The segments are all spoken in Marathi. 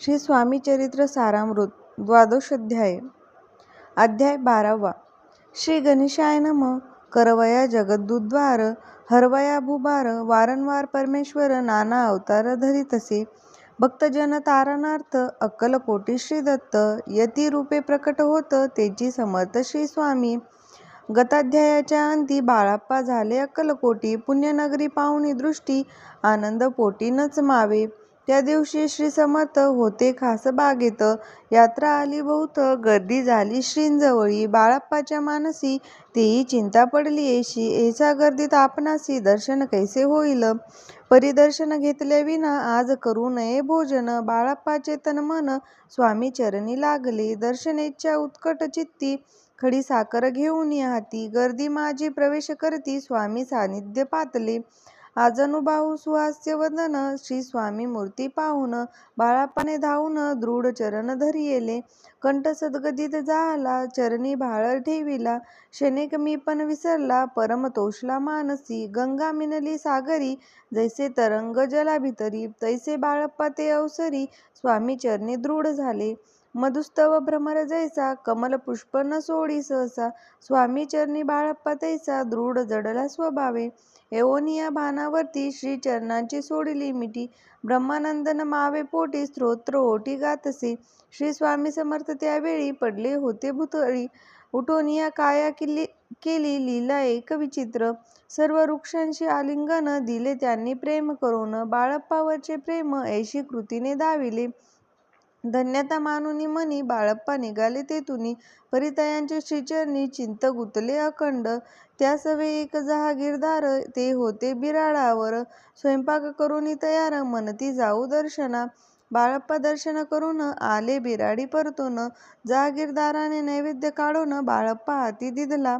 श्री स्वामी चरित्र सारामृत द्वादशोध्याय अध्याय बारावा. श्री गणेशाय नम. करवया जगद्दुद्वार हरवया भूभार वारंवार परमेश्वर नाना अवतार धरितसे. भक्तजन तारणार्थ अक्कलकोटी श्री दत्त यती रूपे प्रकट होत तेची समर्थ श्री स्वामी. गताध्यायाच्या अंती बाळाप्पा झाले अक्कलकोटी पुण्यनगरी पाहुणी दृष्टी आनंद पोटी नच मावे. त्या दिवशी श्री समर्थ होते खास बागेत. यात्रा आली बहुत गर्दी झाली श्रींजवळी. बाळाप्पाच्या मानसी तेही चिंता पडली येशी. ऐसा गर्दीत आपणासी दर्शन कैसे होईल? परिदर्शन घेतल्याविना आज करू नये भोजन. बाळाप्पाचे तन मन स्वामी चरणी लागले. दर्शनेच्या उत्कट चित्ती खडी साखर घेऊन हाती. गर्दी माझी प्रवेश करती स्वामी सानिध्य पातले. आजनुबाहू सुहास्य वदन श्री स्वामी मूर्ती पाहून बाळाप्पाने धावून दृढ चरण धरियेले. कंठ सद्गदित झाला चरणी भाळ ठेविला. क्षणिक मी पण विसरला परम तोषला मानसी. गंगा मिनली सागरी जैसे तरंग जलाभितरी तैसे बाळप्पा ते अवसरी स्वामी चरणी दृढ झाले. मधुस्तव भ्रमर जैसा कमल पुष्प न सोडी सहसा स्वामी चरणी बाळप्पा तैसा दृढ जडला स्वभावे. एवोनिया भानावरती श्री चरणांची सोडली मिठी. ब्रह्मानंदन मावे पोटी स्तोत्र ओटी गातसे. श्री स्वामी समर्थ त्यावेळी पडले होते भुतळी. उठोनिया काया किल्ली केली लीला एक विचित्र. सर्व वृक्षांशी आलिंगन दिले त्यांनी प्रेम करून. बाळप्पावरचे प्रेम ऐशी कृतीने दाविले. धन्यता मानुनी मनी बाळप्पा निघाले तेथुनी परितयांचे श्रीचरणी चिंत गुतले अखंड. त्या सवे एक जहागीरदार ते होते बिराडावर स्वयंपाक करून तयार मनती जाऊ दर्शना. बाळप्पा दर्शन करून आले बिराडी परतून. जहागीरदाराने नैवेद्य काढून बाळप्पा हाती दिधला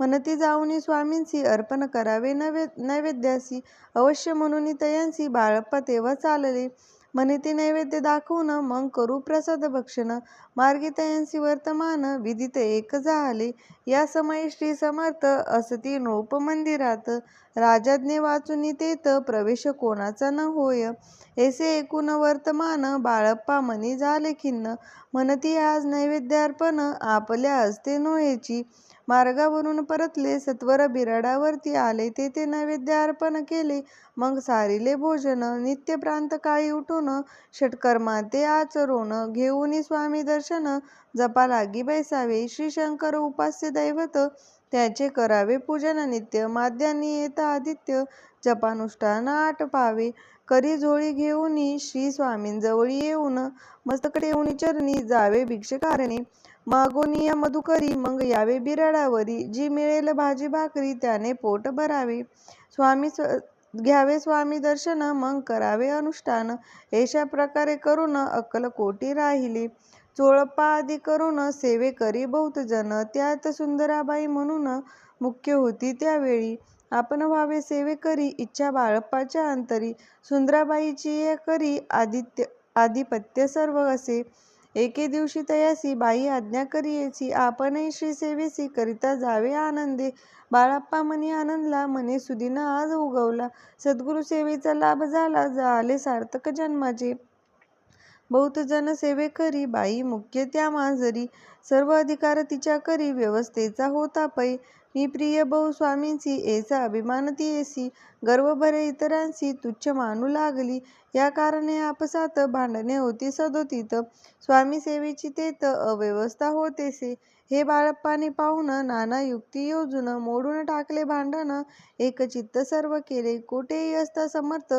मनती जाऊनी स्वामींसी अर्पण करावे नैवे नैवेद्यासी अवश्य म्हणून तयांसी बाळप्पा तेव्हा चालले. म्हणते नैवेद्य दाखवून मग करू प्रसाद भक्षण. मार्गितयांसी वर्तमान विदित एक झाले. या समयी श्री समर्थ असती नृप मंदिरात. राजाज्ञे वाचून तेत प्रवेश कोणाचा न होय. ऐसे एकूण वर्तमान बाळप्पा मनी झाले खिन्न. म्हणती आज नैवेद्यार्पण आपल्या असते नोहेची. मार्गावरून परतले सत्वर बिराडावरती आले तेथे नैवेद्य अर्पण केले मग सारिले भोजन नित्य प्रांतकाळी उठून षटकर्मा ते आचरून घेऊन स्वामी दर्शन जपा लागी बैसावे श्री शंकर उपास्य दैवत त्याचे करावे पूजन नित्य माद्यांनी येता आदित्य जपानुष्ठान आटपावे करी झोळी घेऊनी श्री स्वामींजवळी येऊन मस्तक ठेवून चरणी जावे भिक्षकारणे मागोनिया मधुकरी मग यावे बिराडावरी. जी मिळेल भाजी भाकरी त्याने पोट भरावे. स्वामी स्व घ्यावे स्वामी दर्शन मग करावे अनुष्ठान. अशा प्रकारे करून अक्कलकोटी राहिले. चोळपा आदी करून सेवे करी बहुत जन त्यात सुंदराबाई म्हणून मुख्य होती त्यावेळी. आपण व्हावे सेवे करी इच्छा बाळप्पाच्या अंतरी. सुंदराबाईची करी आदित्य आधिपत्य सर्व असे. एके दिवशी तयासी बाई आज्ञा करियेची आपणही श्री सेवेसी करिता जावे आनंदे. बाळप्पा मनी आनंदला मने सुदीना आज उगवला. सद्गुरु सेवेचा लाभ झाला झाले सार्थक जन्माचे. बहुत जन सेवे करी बाई मुख्य त्या मांजरी. सर्व अधिकार तिच्या करी व्यवस्थेचा होता पै. मी प्रिय बहु स्वामींची एसा अभिमान ती येसी गर्व भरे तुच्छ मानू लागली. या कारणे आपसात भांडणे होती सदोतीत. स्वामी सेवेची तेथ अव्यवस्था होतेसे. हे बाळप्पाने पाहून नाना युक्ती योजून मोडून टाकले भांडण. एकचित्त सर्व केले. कोठेही असता समर्थ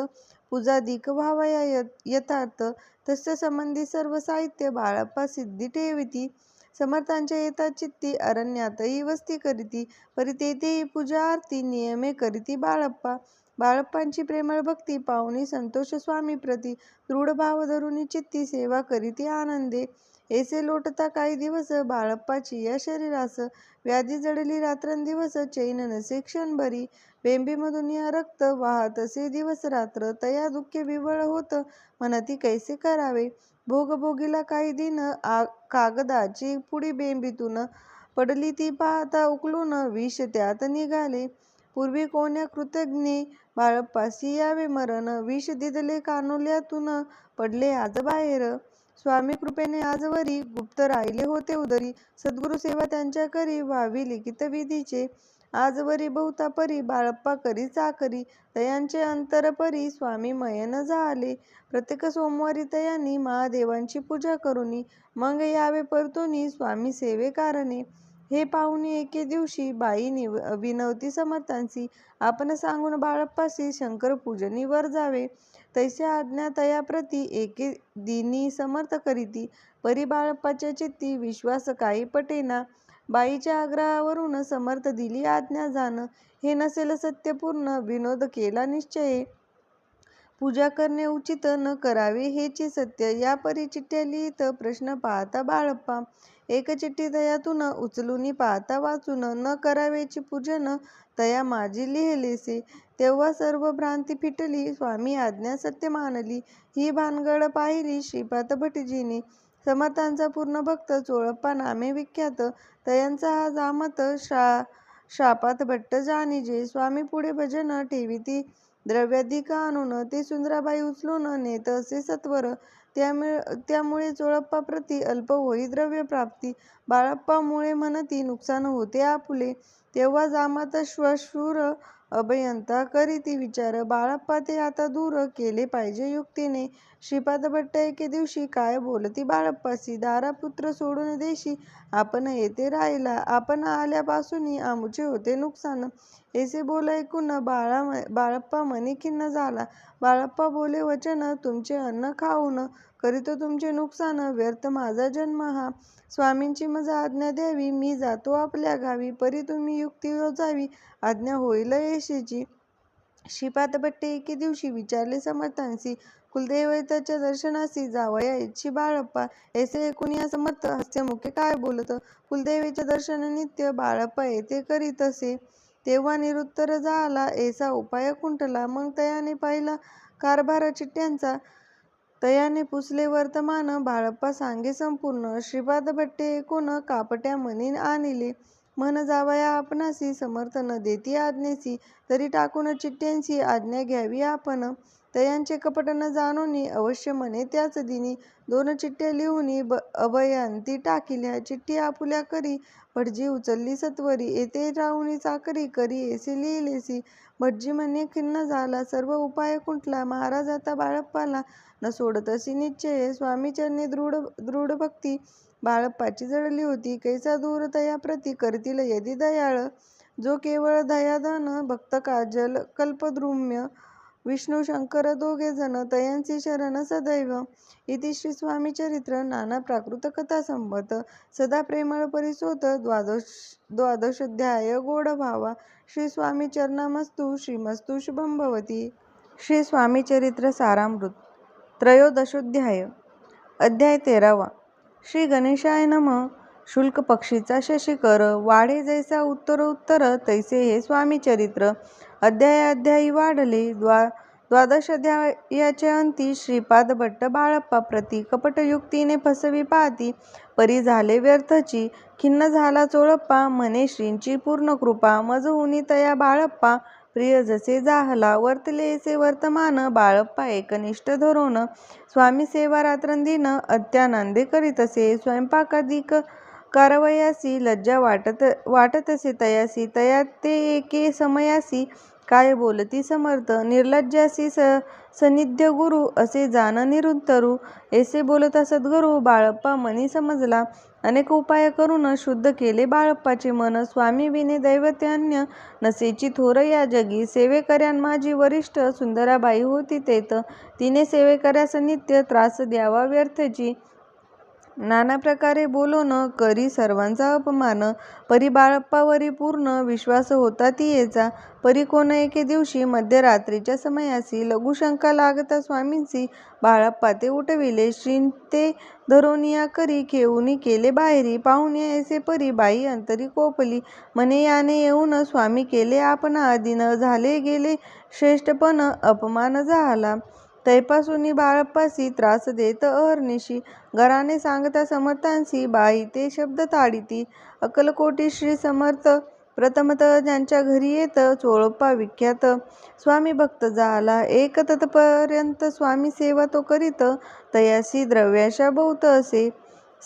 पूजा दीख व्हावया यथार्थ. तस्य संबंधी सर्व साहित्य बाळप्पा सिद्धी ठेविती. समर्थांच्या येता चित्ती अरण्यातही वस्ती करीती. परी तेथेही पूजा आरती नियमे करीती बाळप्पा. बाळप्पांची प्रेमळ भक्ती पाहुणी संतोष स्वामी प्रती दृढ भाव धरुनी चित्ती सेवा करीती आनंदे. ऐसे लोटता काही दिवस बाळप्पाची या शरीरास व्याधी जडली रात्रंदिवस चैन नसे क्षणभरी. बेंबीमधून या रक्त वाहत असे दिवस रात्र तया दुःखे विवळ होत म्हणती कैसे करावे? भोगभोगीला काही दिन आ कागदाची पुढी बेंबीतून पडली ती पाहता उकलून विष त्यात निघाले. पूर्वी कोण्या कृतज्ञे बाळप्पासी यावे मरण? विष दिदले कानोल्यातून पडले आज बाहेर. स्वामी कृपेने आजवरी गुप्त राहिले होते उदरी. सद्गुरु सेवा त्यांच्या करी व्हावी लिखित विधीचे. आजवरी बहुता परी बाळप्पा करी चाकरी. तयांचे अंतर परी स्वामी मयन झाले. प्रत्येक सोमवारी तयांनी महादेवांची पूजा करुनी. मग यावे परतुनी स्वामी सेवे कारणे हे पाहुणे एके दिवशी बाई निव विनवती समर्थांसी आपण सांगून बाळप्पासी शंकर पूजनी वर जावे. तैसे आज्ञा तयाप्रती एके दिनी समर्थ करीती. परी बाळप्पाच्या चित्ती विश्वास काही पटेना. बाईच्या आग्रहावरून समर्थ दिली आज्ञा जाणं. हे नसेल सत्यपूर्ण विनोद केला निश्चये. पूजा करणे उचित न करावे हेची सत्य. या परी चिठ्ठ्या लिहित प्रश्न पाहता बाळप्पा एक चिठ्ठी तयातून उचलून पाहता वाचून न करावेची पूजन तया माझी लिहिलेसे. तेव्हा सर्व भ्रांती फिटली स्वामी आज्ञा सत्य मानली. ही भानगड पाहिली श्रीपाद भटजीने. समर्थांचा पूर्ण भक्त चोळप्पा नामे विख्यात. तयांचा हा जामत श्रा श्रापात भट्ट जाणीजे. स्वामी पुढे भजन ठेवी ती आणून ते सुंदराबाई उचलून नेत असे सत्वर. त्यामुळे त्यामुळे चोळप्पाप्रती अल्प होई द्रव्य प्राप्ती बाळप्पामुळे म्हणती नुकसान होते आपुले. तेव्हा जामात श्वशूर अभयंता करीती विचार बाळप्पा ते आता दूर केले पाहिजे युक्तीने. श्रीपाद भट्ट एके दिवशी काय बोलती? बाळप्पासी दारापुत्र सोडून देशी. आपण येथे राहिला आपण आल्यापासून आमचे होते नुकसान. ऐसे बोल ऐकून बाळा बाळप्पा मनी खिन्न झाला. बाळप्पा बोले वचन तुमचे अन्न खाऊन करीतो तुमचे नुकसान व्यर्थ माझा जन्म हा. स्वामींची मज आज्ञा द्यावी मी जातो आपल्या गावी परी तुम्ही युक्ती योजावी आज्ञा होईल येशीची. श्रीपाद भट्टे एके दिवशी विचारले समर्थांसी कुलदेवताच्या दर्शनासी जावया इच्छी बाळप्पा ऐसे ऐकून या समर्थ हास्यमुखे काय बोलत? कुलदेवीच्या दर्शन नित्य बाळप्पा येथे करीत असे. तेव्हा निरुत्तर झाला ऐसा उपाय कुंटला मग तयाने पाहिला कारभार चिठ्ठ्यांचा तयाने पुसले वर्तमान बाळप्पा सांगे संपूर्ण. श्रीपाद भट्टे एकूण कापट्या मनी आणिले. मन जावया आपणासी समर्थन देती आज्ञेसी. तरी टाकून चिठ्ठ्यांची आज्ञा घ्यावी आपण. तयांचे कपट न जाणूनी अवश्य म्हणे त्याच दिनी. दोन चिठ्ठ्या लिहूनी अभयांती टाकिल्या. चिठ्ठी आपुल्या करी. भटजी उचलली सत्वरी. येथे राहुनी चाकरी करी ऐसे लिहिलेसी. भटजी म्हणे खिन्न झाला. सर्व उपाय कुंटला महाराज आता बाळप्पाला न सोडतसी निश्चय स्वामीचरणी दृढ दृढ भक्ती बाळप्पाची जडली होती. कैसा दूर तयाप्रती करतील यदी दयाळ. जो केवळ दयादान भक्त काजल कल्पद्रुम्य विष्णू शंकर दोघे जण तयांसी शरण सदैव. इति श्री स्वामी चरित्र नाना प्राकृत कथा संबत सदा प्रेमळ परिसोत द्वादश द्वादशोध्याय गोड भावा. श्री स्वामी चरणामस्तु श्रीमस्तु शुभम भवती. श्री स्वामी चरित्र सारामृत. त्रयोदशोध्याय अध्याय तेरावा. श्री गणेशाय नम. शुल्क पक्षीचा शशिकर वाढे जैसा उत्तर उत्तर तैसे हे स्वामी चरित्र. अध्याय अध्यायी वाढले द्वा द्वादश अध्यायाचे अंती श्रीपाद भट्ट बाळप्पा प्रति कपटयुक्तीने फसवी पाहती. परी झाले व्यर्थची खिन्न झाला चोळप्पा म्हणे श्रींची पूर्ण कृपा मज हुनी तया बाळप्पा प्रिय जसे जाहला वर्तले वर्तमान बाळप्पा एकनिष्ठ धरून स्वामी सेवा रात्रंदिन अत्यानंदे करीतसे स्वयंपाकाधिक कारवयासी लज्जा वाटत वाटतसे तयासी तया ते एके समयासी काय बोलती समर्थ? निर्लज्जासी स सनिध्य गुरु असे जाण निरुत्तरू. ऐसे बोलता सद्गुरु बाळप्पा मनी समजला. अनेक उपाय करून शुद्ध केले बाळप्पाचे मन. स्वामी विने दैवत्यान्य नसेची थोर या जगी. सेवेकऱ्यान माझी वरिष्ठ सुंदराबाई होती तेत. तिने सेवेकऱ्यास नित्य त्रास द्यावा व्यर्थची. नाना प्रकारे बोलवणं करी सर्वांचा अपमान परी बाळप्पावरी पूर्ण विश्वास होता तियेचा परी कोण एके दिवशी मध्यरात्रीच्या समयासी लघुशंका लागता स्वामींसी बाळप्पा ते उठविले श्रींते धरोनिया करी घेऊनी केले बाहेरी पाहुणे ऐसे परी बाई अंतरी कोपली मने याने येऊन स्वामी केले आपण आधी झाले गेले श्रेष्ठपण अपमान झाला. तैपासूनी बाळप्पासी त्रास देत अहर्निशी. घराने सांगता समर्थांसी बाई ते शब्द ताडिती. अक्कलकोटी श्री समर्थ प्रथमतः ज्यांच्या घरी येत चोळप्पा विख्यात. स्वामी भक्त झाला एक तत्पर्यंत स्वामी सेवा तो करीत. तयासी द्रव्याशा बहुत असे.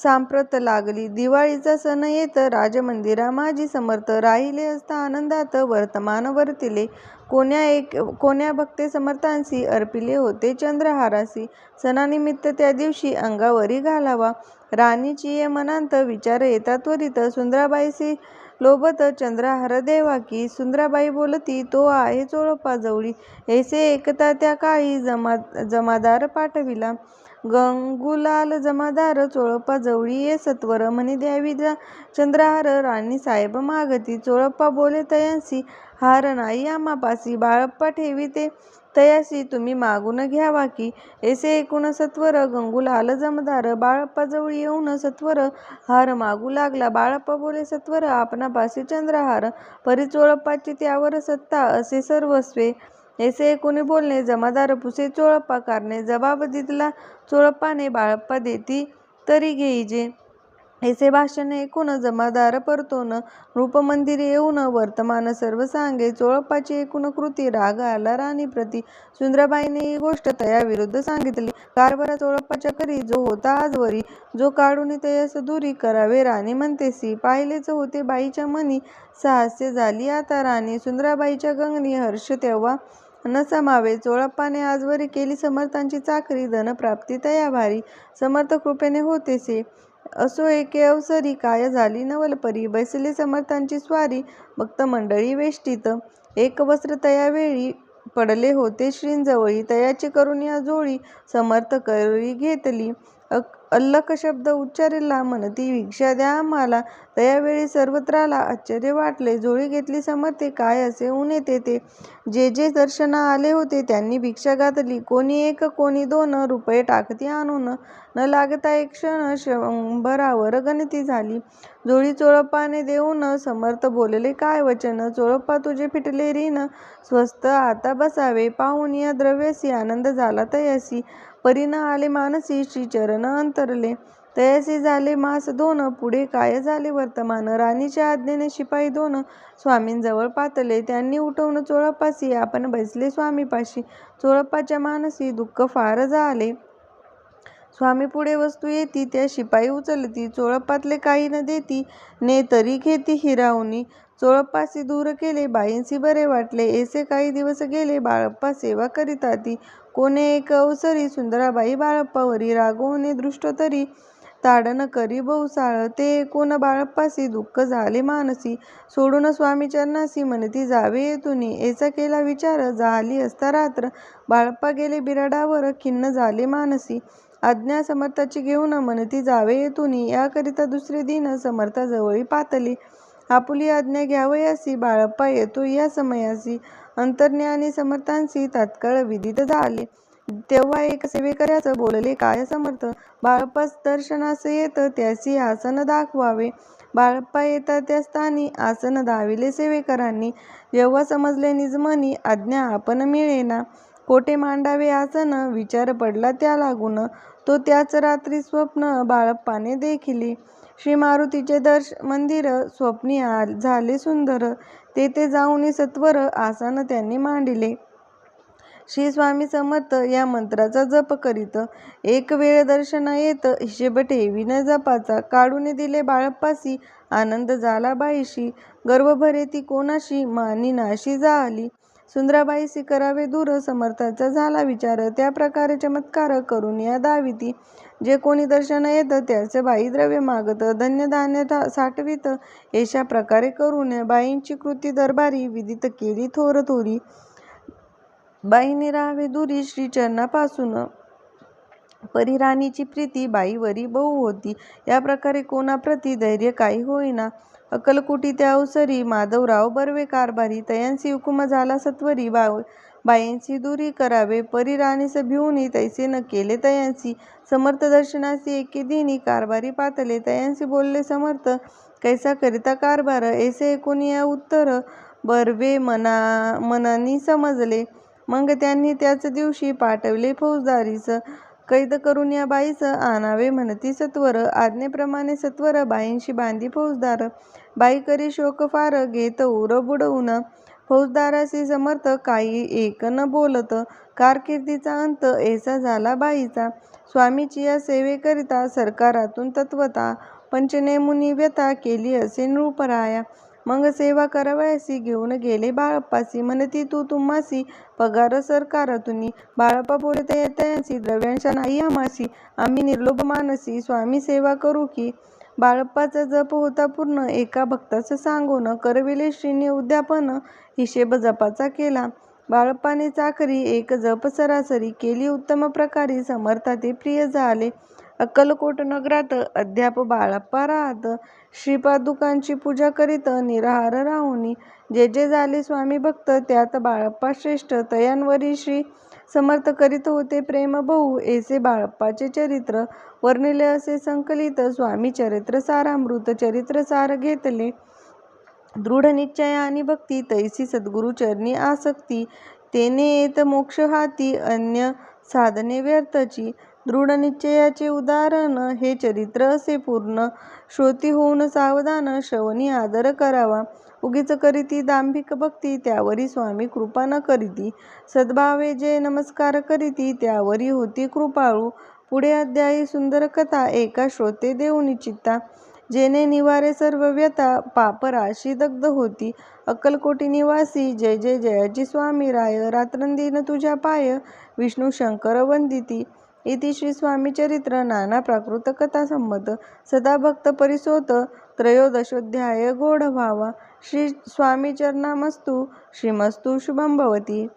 सांप्रत लागली. दिवाळीचा सण येत राजमंदिरा माझी समर्थ राहिले असता आनंदात वर्तमान वर्तिले कोण्या एक कोण्या भक्ते समर्थांसी अर्पिले होते? चंद्रहारासी सणानिमित्त त्या दिवशी अंगावरी घालावा. राणीची ये मनांत विचार येता त्वरित. सुंदराबाईसी लोबत चंद्रहार देवा की. सुंदराबाई बोलती तो आहे चोळपा जवळी. ऐसे एकता त्या काळी जमा जमादार पाठविला. गंगुलाल जमादार चोळप्पा जवळी ये सत्वर म्हणे द्यावी चंद्रहार राणी साहेब मागती चोळप्पा बोले तयांसी हार नाही आम्हापासी बाळप्पा ठेविते तयासी तुम्ही मागून घ्यावा की ऐसे एकूण सत्वर गंगुलाल जमदार बाळप्पा जवळ येऊन सत्वर हार मागू लागला बाळप्पा बोले सत्वर आपणापासी चंद्रहार परी चोळप्पाची त्यावर सत्ता असे सर्वस्वे ऐसे कोणी बोलणे जमादार पुसे चोळप्पा कारणे जबाब दिला चोळप्पाने बाळप्पा देती तरी घेईजे. ऐसे भाषण ऐकून जमादार परतोन रूपमंदिर येऊन वर्तमान सर्व सांगे चोळप्पाची एकूण कृती राग आला राणी प्रती. सुंदराबाईने ही गोष्ट तया विरुद्ध सांगितली. कारभारा चोळप्पाच्या करी जो होता आजवरी जो काढून तयास दुरी करावे राणी म्हणतेसी पाहिलेच होते बाईच्या मनी साहस्य झाली आता राणी. सुंदराबाईच्या गंगनी हर्ष तेव्हा न समावे चोळप्पाने आजवरी केली समर्थांची चाकरी धनप्राप्ती तयाभारी समर्थ कृपेने होतेसे. असो एके अवसरी काय झाली नवलपरी. बैसले समर्थांची स्वारी भक्त मंडळी वेष्टीत. एक वस्त्र तयावेळी पडले होते श्रींजवळी. तयाची करून या जोळी समर्थ करी घेतली. अल्लख शब्द उच्चारिला म्हणती भिक्षा द्या आम्हाला. तयावेळी सर्वत्राला आश्चर्य वाटले. झोळी घेतली समजते काय असे ऊन ते? जे जे दर्शना आले होते त्यांनी भिक्षा घातली. कोणी एक कोणी दोन रुपये टाकती आणून. न लागता एक क्षण शंभरावर गणती झाली. जोळी चोळप्पाने देऊन समर्थ बोलले काय वचन? चोळप्पा तुझे फिटले रीन. स्वस्त आता बसावे. पाहून या द्रव्यसी आनंद झाला तयासी परिणा आले मानसी श्रीचरण अंतरले. तयासी झाले मास दोन पुढे काय झाले वर्तमान? राणीच्या आज्ञेने शिपाई दोन स्वामींजवळ पातले. त्यांनी उठवून चोळप्पासी आपण बसले स्वामीपाशी. चोळप्पाच्या मानसी दुःख फार झाले. स्वामी पुढे वस्तू येती त्या शिपाई उचलती. चोळप्पातले काही न देती ने तरी घेती हिरावणी. चोळप्पासी दूर केले बाईंसी बरे वाटले. ऐसे काही दिवस गेले बाळप्पा सेवा करीताती कोणे एक अवसरी सुंदराबाई बाळप्पावरी रागवणे दृष्ट तरी. ताडन करी बहुसाळ ते कोण बाळप्पासी दुःख झाले मानसी. सोडून स्वामी चरणासी म्हणती जावे येतुनी ऐसा केला विचार झाली असता रात्र. बाळप्पा गेले बिराडावर खिन्न झाले मानसी. आज्ञा समर्थाची घेऊन म्हणती जावे येतुनी याकरिता दुसरे दिन समर्थाजवळी पातली. आपुली आज्ञा घ्यावयासी बाळप्पा येतो या समयासी. अंतर्ज्ञानी समर्थांशी तात्काळ विदित झाले. तेव्हा एक सेवेकऱ्याचं बोलले काय समर्थ? बाळपास दर्शनास येत त्यासी आसन दाखवावे. बाळप्पा येता त्या स्थानी आसन दाविले सेवेकरांनी. जेव्हा समजले निजमनी आज्ञा आपण मिळेना. कोठे मांडावे आसन? विचार पडला त्या लागून. तो त्याच रात्री स्वप्न बाळप्पाने देखिले. श्री मारुतीचे दर्श मंदिर स्वप्नी झाले सुंदर. तेथे जाऊन सत्वर आसन त्यांनी मांडिले. श्री स्वामी समर्थ या मंत्राचा जप करीत एक वेळ दर्शना येत हिशेब ठेवीन जपाचा काढून दिले बाळप्पासी आनंद झाला बाईशी गर्व भरे ती कोणाशी मानी नाशी झाली. सुंदराबाईसी करावे दूर समर्थाचा झाला विचार त्या प्रकारे चमत्कार करून या दाविती. जे कोणी दर्शन येत त्याचे बाई द्रव्य मागत धन्य धान्य साठवित. अशा प्रकारे करून बाईंची कृती दरबारी विदित केली थोर थोरी. बाईने राहावे दुरी श्रीचरणापासून. परिराणीची प्रीती बाईवरी बहु होती. या प्रकारे कोणाप्रती धैर्य काही होईना. अकलकुटी त्या अवसरी माधवराव बर्वे कारभारी. तयांसी हुकुम झाला सत्वरी बाव बाईंची दुरी करावे. परिराणीस भिवनी तैसे न केले तयांसी समर्थ दर्शनासी एके दिनी कारभारी पातले. तयांसी बोलले समर्थ कैसा करिता कारभार? ऐसे ऐकून या उत्तर बर्वे मना मनानी समजले. मग त्यांनी त्याच दिवशी पाठवले फौजदारीस कैद करून या बाईस आणावे म्हणती सत्वर. आज्ञेप्रमाणे सत्वर बाईंशी बांधी फौजदार. बाई करी शोक फार घेत उर बुडवून. फौजदाराशी समर्थ काही एक न बोलत कारकिर्दीचा अंत ऐसा झाला बाईचा. स्वामीची या सेवेकरिता सरकारातून तत्वता पंचनेमुनी व्यथा केली असे नृपराया. मग सेवा करावयासी घेऊन गेले बाळप्पासी. म्हणती तू तुम्हासी पगार सरकारातुनी बाळप्पा बोले तयांसी द्रव्यांशा नाही आमासी आम्ही निर्लोभ मानसी. स्वामी सेवा करू की. बाळप्पाचा जप होता पूर्ण. एका भक्ताचं सांगून करविले श्रीने उद्यापन. हिशेब जपाचा केला. बाळप्पाने चाकरी एक जप सरासरी केली. उत्तम प्रकारे समर्था ते प्रिय झाले. अक्कलकोट नगरात अद्याप बाळप्पा राहत श्रीपादुकांची पूजा करीत निराहार राहुनी जे जे झाले स्वामी भक्त त्यात बाळप्पा श्रेष्ठ. तयांवरी श्री समर्थ करीत होते प्रेम बहु. ऐसे बाळप्पाचे चरित्र वर्णिले असे संकलित. स्वामी चरित्र सारामृत चरित्र सार घेतले. दृढ निश्चय आणि भक्ती तैसी सद्गुरु चरणी आसक्ती. तेने येत मोक्ष हाती अन्य साधने व्यर्थची. दृढनिश्चयाचे उदाहरण हे चरित्र असे पूर्ण श्रोती होऊन सावधान श्रवणी आदर करावा. उगीच करीती दांभिक भक्ती त्यावरी स्वामी कृपा न करीती. सद्भावे जे नमस्कार करीती त्यावरी होती कृपाळू. पुढे अध्यायी सुंदर कथा एका श्रोते देऊनी चित्ता. जेने निवारे सर्व व्यथा पापराशी दग्ध होती. अक्कलकोटी निवासी जय जय जयाची स्वामी राय रात्रंदिन तुझ्या पाय. विष्णू शंकर वंदिती. इति श्री स्वामी चरित्र नाना प्राकृत कथा संमत सदा भक्त परिसोत त्रयोदशोध्याय गोढ व्हावा श्री स्वामीचरणामस्तु श्रीमस्तु शुभं भवती.